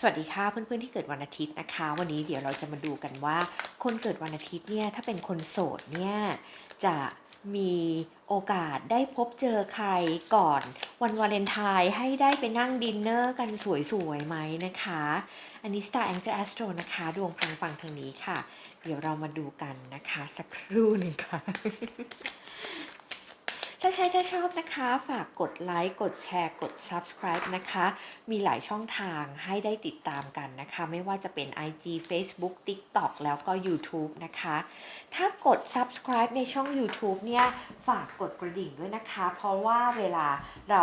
สวัสดีค่ะเพื่อนๆที่เกิดวันอาทิตย์นะคะ วันนี้เดี๋ยวเราจะมาดูกันว่า คนเกิดวันอาทิตย์เนี่ยถ้าเป็นคนโสดเนี่ยจะมีโอกาสได้พบเจอใครก่อน วันวาเลนไทน์ให้ได้ไปนั่งดินเนอร์กันสวยๆไหมนะคะ อันนี้ Star Angel Astro นะคะ ดวงพังฟังทางนี้ค่ะ เดี๋ยวเรามาดูกันนะคะ สักครู่หนึ่งค่ะ ถ้าใช่ถ้าชอบนะคะ ฝากกดไลค์ กดแชร์ กด subscribe นะคะ มีหลายช่องทางให้ได้ติดตามกันนะคะ ไม่ว่าจะเป็น IG Facebook TikTok แล้วก็ YouTube นะคะ ถ้ากด subscribe ในช่อง YouTube เนี่ย ฝากกดกระดิ่งด้วยนะคะ เพราะว่าเวลาเรา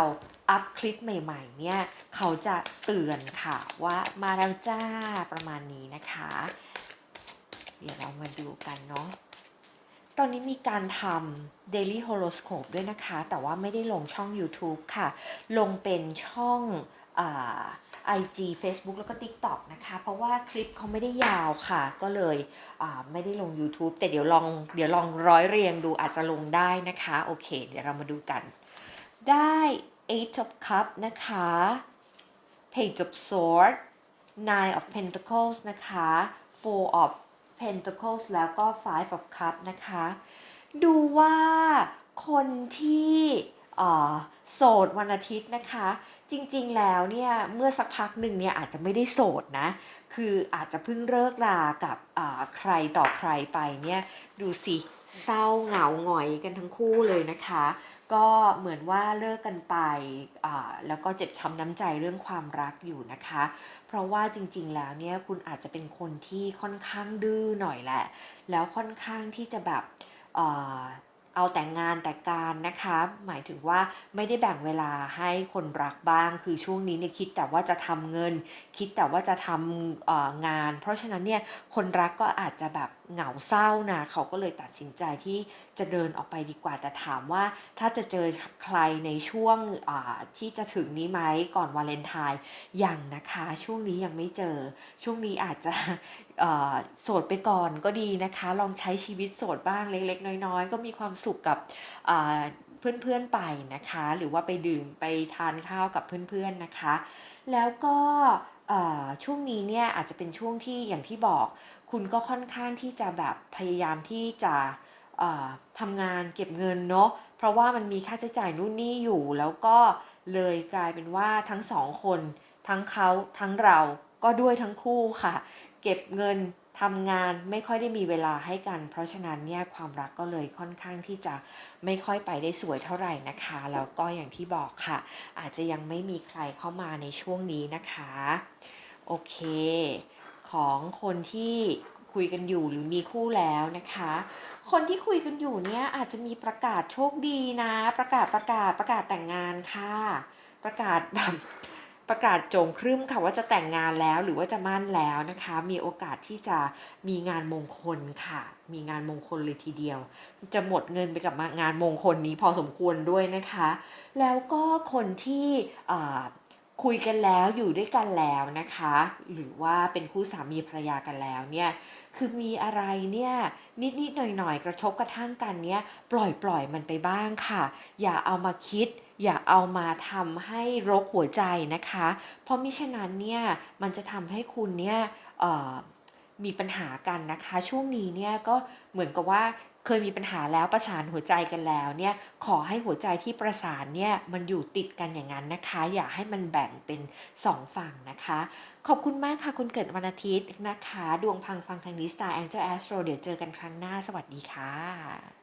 อัพคลิปใหม่ๆ เนี่ย เขาจะเตือนค่ะว่ามาแล้วจ้าประมาณนี้นะคะ เดี๋ยวเรามาดูกันเนาะ ตอนนี้มีการทำ Daily Horoscope ด้วยนะคะ แต่ว่าไม่ได้ลงช่อง YouTube ค่ะ ลงเป็นช่องไอ่า IG Facebook แล้วก็ TikTok นะคะ เพราะว่าคลิปเขาไม่ได้ยาวค่ะ ก็เลยไม่ได้ลง YouTube แต่เดี๋ยวลองเดี๋ยวลองร้อยเรียงดูอาจจะลงได้นะคะ โอเค เดี๋ยวเรามาดูกัน ได้ Eight of Cup นะคะ Page of Swords Nine of Pentacles นะคะ Four of Pentacles แล้วก็ Five of Cups นะคะ ดูว่าคนที่โสดวันอาทิตย์นะคะ จริงๆแล้วเนี่ยเมื่อสักพักหนึ่งเนี่ยอาจจะไม่ได้โสดนะ คืออาจจะเพิ่งเลิกรากับใครต่อใครไปเนี่ยดูสิเศร้าเหงาหงอยกันทั้งคู่เลยนะคะ ก็เหมือนว่าเลิกกันไปแล้วก็เจ็บช้ำน้ำใจเรื่องความรักอยู่นะคะ เพราะว่าจริง ๆ แล้วเนี่ยคุณอาจจะเป็นคนที่ค่อนข้างดื้อหน่อยแหละ แล้วค่อนข้างที่จะแบบ เอาแต่งงานแต่การนะคะ หมายถึงว่าไม่ได้แบ่งเวลาให้คนรักบ้าง คือช่วงนี้เนี่ยคิดแต่ว่าจะทำเงิน คิดแต่ว่าจะทำงาน เพราะฉะนั้นเนี่ยคนรักก็อาจจะแบบเหงาเศร้านะเขาก็เลยตัดสินใจที่จะเดินออกไปดีกว่าแต่ถามว่า ถ้าจะเจอใครในช่วงที่จะถึงนี้ไหมก่อนวาเลนไทน์ยังนะคะช่วงนี้ยังไม่เจอ ช่วงนี้อาจจะโสดไปก่อนก็ดีนะคะ ลองใช้ชีวิตโสดบ้างเล็กๆ น้อยๆ ก็มีความสุขกับเพื่อนๆไปนะคะ หรือว่าไปดื่มไปทานข้าวกับเพื่อนๆนะคะ แล้วก็ช่วงนี้เนี่ยอาจจะเป็นช่วงที่อย่างที่บอก คุณก็ค่อนข้างที่จะแบบพยายามที่จะทำงานเก็บเงินเนาะเพราะว่ามันมีค่าใช้จ่ายนู่นนี่อยู่ แล้วก็เลยกลายเป็นว่าทั้งสองคน ทั้งเขาทั้งเราก็ด้วยทั้งคู่ค่ะ เก็บเงิน ทำงานไม่ค่อยได้มีเวลาให้กัน เพราะฉะนั้นเนี่ยความรักก็เลยค่อนข้างที่จะไม่ค่อยไปได้สวยเท่าไหร่นะคะแล้วก็อย่างที่บอกค่ะ อาจจะยังไม่มีใครเข้ามาในช่วงนี้นะคะโอเค ของคนที่คุยกันอยู่หรือมีคู่แล้วนะคะ คนที่คุยกันอยู่เนี่ยอาจจะมีประกาศโชคดีนะ ประกาศประกาศประกาศแต่งงานค่ะ ประกาศแบบ ประกาศโจงครึ่มค่ะว่าจะแต่งงานแล้วหรือว่าจะมั่นแล้วนะคะ มีโอกาสที่จะมีงานมงคลค่ะ มีงานมงคลเลยทีเดียว จะหมดเงินไปกับงานมงคลนี้พอสมควรด้วยนะคะ แล้วก็คนที่ คุยกันแล้วอยู่ด้วยกันแล้วนะคะ หรือว่าเป็นคู่สามีภรรยากันแล้วเนี่ยคือมีอะไรเนี่ยนิดนิดหน่อยหน่อยๆกระทบกระทั่งกันเนี่ยปล่อยปล่อยมันไปบ้างค่ะ อย่าเอามาคิด อย่าเอามาทำให้รกหัวใจนะคะ เพราะมิฉะนั้นเนี่ยมันจะทำให้คุณเนี่ยมีปัญหากันนะคะ ช่วงนี้เนี่ยก็เหมือนกับว่า เคยมีปัญหาแล้วประสานหัวใจกันแล้วเนี่ยขอให้หัวใจที่ประสานเนี่ยมันอยู่ติดกันอย่างนั้นนะคะ อย่าให้มันแบ่งเป็นสองฝั่งนะคะ ขอบคุณมากค่ะคุณเกิดวันอาทิตย์นะคะ ดวงพังฟังทางนี้ Star Angel Astro เดี๋ยวเจอกันครั้งหน้าสวัสดีค่ะ